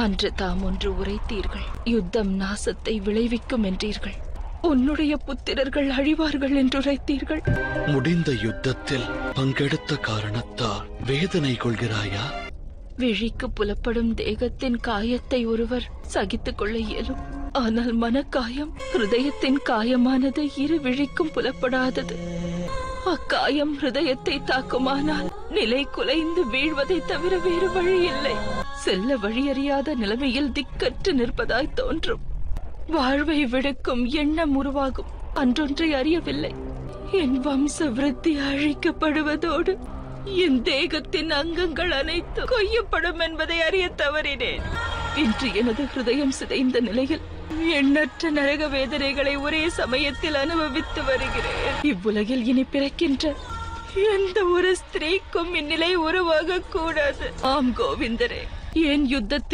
அன்று தாம் ஒன்று உரைத்தீர்கள். யுத்தம் நாசத்தை விளைவிக்கும் என்றீர்கள். உன்னுடைய புத்திரர்கள் அழிவார்கள் என்று உரைத்தீர்கள். முடிந்த யுத்தத்தில் பங்கெடுத்த காரணத்தால் வேதனை கொள்கிறாயா? விழிக்கு புலப்படும் தேகத்தின் காயத்தை ஒருவர் சகித்துக் கொள்ள இயலும். ஆனால் மனக்காயம் ஹிருதயத்தின் காயமானது இரு விழிக்கும் புலப்படாதது. அக்காயம் ஹிருதயத்தை தாக்குமானால் நிலை குலைந்து வீழ்வதை தவிர வேறு வழி இல்லை. செல்ல வழியறியாத நிலைமையில் திக்கற்று நிற்பதாய் தோன்றும். வாழ்வை விடுக்கும் எண்ணம் உருவாகும். அன்றொன்றை அறியவில்லை. என் வம்ச விருத்தி அழிக்கப்படுவதோடு என் தேகத்தின் அங்கங்கள் அனைத்து கொய்யப்படும் என்பதை அறிய தவறினேன். இன்று எனது ஹிருதயம் சிதைந்த நிலையில் எண்ணற்ற நரக வேதனைகளை ஒரே சமயத்தில் அனுபவித்து வருகிறேன். இவ்வுலகில் இனி பிறக்கின்ற எந்த ஒரு ஸ்திரீக்கும் இந்நிலை உருவாக கூடாது ஆம் கோவிந்தரே ஏன் யுத்தத்தில்